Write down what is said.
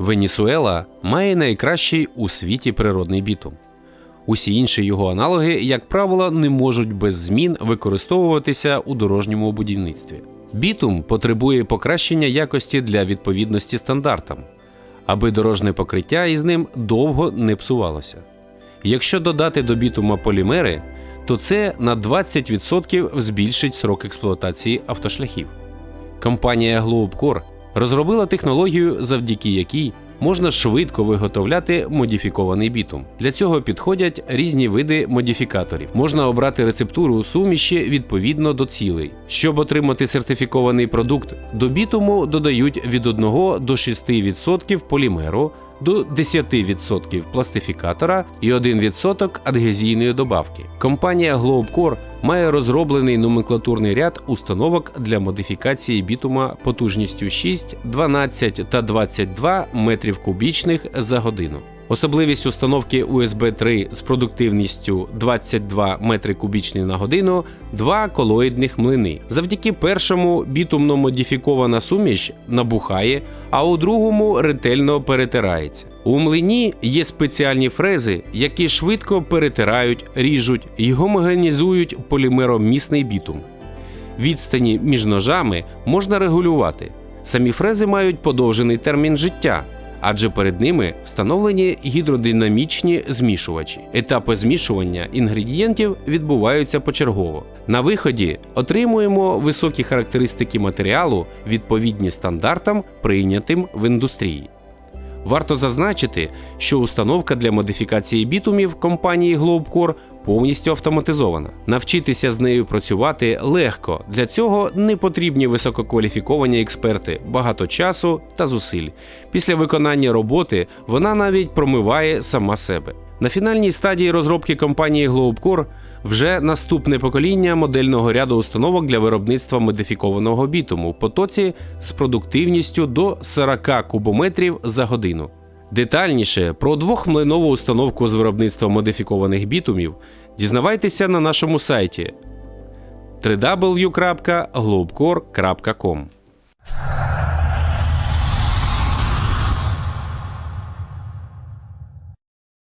Венесуела має найкращий у світі природний бітум. Усі інші його аналоги, як правило, не можуть без змін використовуватися у дорожньому будівництві. Бітум потребує покращення якості для відповідності стандартам, аби дорожне покриття із ним довго не псувалося. Якщо додати до бітума полімери, то це на 20% збільшить срок експлуатації автошляхів. Компанія Globcore розробила технологію, завдяки якій можна швидко виготовляти модифікований бітум. Для цього підходять різні види модифікаторів. Можна обрати рецептуру суміші відповідно до цілей. Щоб отримати сертифікований продукт, до бітуму додають від 1 до 6% полімеру. До 10% пластифікатора і 1% адгезійної добавки. Компанія Globecore має розроблений номенклатурний ряд установок для модифікації бітума потужністю 6, 12 та 22 метрів кубічних за годину. Особливість установки USB 3 з продуктивністю 22 метри кубічні на годину два колоїдних млини. Завдяки першому бітумно модифікована суміш набухає, а у другому ретельно перетирається. У млині є спеціальні фрези, які швидко перетирають, ріжуть і гомогенізують полімеромісний бітум. Відстані між ножами можна регулювати. Самі фрези мають подовжений термін життя, адже перед ними встановлені гідродинамічні змішувачі. Етапи змішування інгредієнтів відбуваються почергово. На виході отримуємо високі характеристики матеріалу, відповідні стандартам, прийнятим в індустрії. Варто зазначити, що установка для модифікації бітумів компанії Globcore повністю автоматизована. Навчитися з нею працювати легко. Для цього не потрібні висококваліфіковані експерти, багато часу та зусиль. Після виконання роботи вона навіть промиває сама себе. На фінальній стадії розробки компанії Globcore вже наступне покоління модельного ряду установок для виробництва модифікованого бітуму в потоці з продуктивністю до 40 кубометрів за годину. Детальніше про двохмлинову установку з виробництва модифікованих бітумів дізнавайтеся на нашому сайті www.globcore.com.